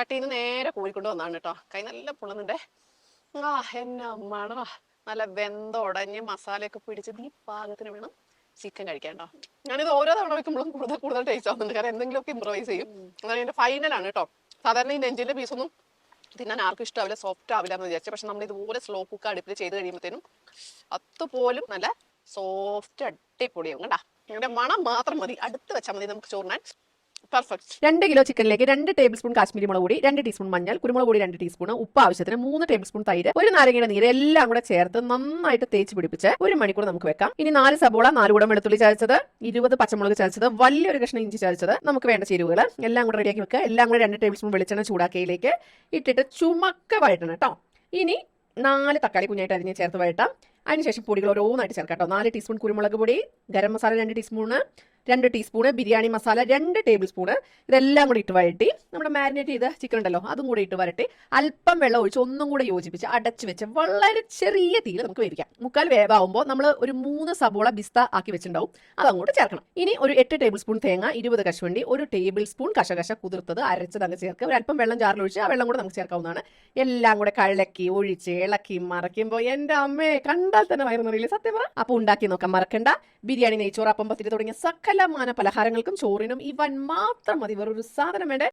ചട്ടിയിൽ നിന്ന് നേരെ കോരിക്കൊണ്ട് വന്നാണ് കേട്ടോ. കൈ നല്ല പൊള്ളുന്നുണ്ടേ. ആ എന്നെ മണവാ നല്ല വെന്ത ഉടഞ്ഞ് മസാലയൊക്കെ പിടിച്ച് ഈ പാകത്തിന് വേണം ചിക്കൻ കഴിക്കാൻ കേട്ടോ. ഞാനിത് ഓരോ തവണ വെക്കുമ്പോഴും കൂടുതൽ കൂടുതൽ ടേസ്റ്റ് ആവുന്നുണ്ട്. കാരണം എന്തെങ്കിലുമൊക്കെ ഇമ്പ്രൈസ് ചെയ്യും. അതാണ് എന്റെ ഫൈനലാണ് കേട്ടോ. സാധാരണ ഈ നെഞ്ചിന്റെ പീസൊന്നും തിന്നാൻ ആർക്കും ഇഷ്ടാവില്ല സോഫ്റ്റ് ആവില്ല എന്ന് വിചാരിച്ചു. പക്ഷെ നമ്മൾ ഇതുപോലെ സ്ലോ കുക്ക് അടുപ്പിൽ ചെയ്ത് കഴിയുമ്പോഴത്തേനും അതുപോലും നല്ല സോഫ്റ്റ് അടിപൊളിയാവും കണ്ടാ ഇതിന്റെ മണം മാത്രം മതി. അടുത്ത് വെച്ചാൽ മതി നമുക്ക് ചോറിനാൻ. പെർഫെക്റ്റ് രണ്ട് കിലോ ചിക്കനിലേക്ക് രണ്ട് ടേബിൾ സ്പൂൺ കാശ്മീരി മുളക് പൊടി രണ്ട് ടീസ്പൂൺ മഞ്ഞൾ കുരുമുളക് പൊടി രണ്ട് ടീസ്പൂൺ ഉപ്പ് ആവശ്യത്തിന് മൂന്ന് ടേബിൾ സ്പൂൺ തൈര് ഒരു നാരങ്ങയുടെ നീര് എല്ലാം കൂടെ ചേർത്ത് നന്നായിട്ട് തേച്ച് പിടിപ്പിച്ച് ഒരു മണിക്കൂർ നമുക്ക് വെക്കാം. ഇനി നാല് സബോള നാല് കൂടം വെളുത്തുള്ളി ചതച്ചത് ഇരുപത് പച്ചമുളക് ചതച്ചത് വലിയൊരു കഷ്ണം ഇഞ്ചി ചതച്ചത് നമുക്ക് വേണ്ട ചേരുവകൾ എല്ലാം കൂടെ റെഡിയാക്കി വെക്കുക. എല്ലാം കൂടെ രണ്ട് ടേബിൾ സ്പൂൺ വെളിച്ചെണ്ണ ചൂടാക്കിയിലേക്ക് ഇട്ടിട്ട് ചുമക്ക വഴറ്റണം കേട്ടോ. ഇനി നാല് തക്കാളി കുഞ്ഞായിട്ട് അരിഞ്ഞ് ചേർത്ത് വഴട്ടാം അതിനുശേഷം പൊടികൾ ഓരോന്നായിട്ട് ചേർക്കാം കേട്ടോ. നാല് ടീസ്പൂൺ കുരുമുളക് പൊടി ഗരം മസാല രണ്ട് ടീസ്പൂണ് രണ്ട് ടീസ്പൂണ് ബിരിയാണി മസാല രണ്ട് ടേബിൾ സ്പൂണ് ഇതെല്ലാം കൂടി ഇട്ട് വഴറ്റി നമ്മുടെ മാരിനേറ്റ് ചെയ്ത ചിക്കൻ ഉണ്ടല്ലോ അതും കൂടി ഇട്ട് വരട്ടി. അല്പം വെള്ളം ഒഴിച്ച് ഒന്നും കൂടെ യോജിപ്പിച്ച് അടച്ചു വെച്ച് വളരെ ചെറിയ തീയിൽ നമുക്ക് വേവിക്കാം. മുക്കാൽ വേവാകുമ്പോൾ നമ്മൾ ഒരു മൂന്ന് സബോള ബിസ്ത ആക്കി വെച്ചിട്ടുണ്ടാവും. അതങ്ങോട്ട് ചേർക്കണം. ഇനി ഒരു എട്ട് ടേബിൾ സ്പൂൺ തേങ്ങ ഇരുപത് കശുവണ്ടി ഒരു ടേബിൾ സ്പൂൺ കശകശ കുതിർത്തത് അരച്ചത് അങ്ങ് ചേർക്കുക. ഒരു അല്പം വെള്ളം ചാറിൽ ഒഴിച്ച് ആ വെള്ളം കൂടെ നമുക്ക് ചേർക്കാവുന്നതാണ്. എല്ലാം കൂടെ കലക്കി ഒഴിച്ച് ഇളക്കി മറക്കുമ്പോൾ എന്റെ അമ്മേ കണ്ടാൽ തന്നെ വയറു നിറയില്ലേ സത്യം പറ. അപ്പോൾ ഉണ്ടാക്കി നോക്കാം മറക്കണ്ട. ബിരിയാണി നെയ്ച്ചോറ് അപ്പം പത്തിരി തുടങ്ങിയ സകലമാന പലഹാരങ്ങൾക്കും ചോറിനും ഇവൻ മാത്രം മതി. വേറൊരു സാധനം വേണ്ടേ?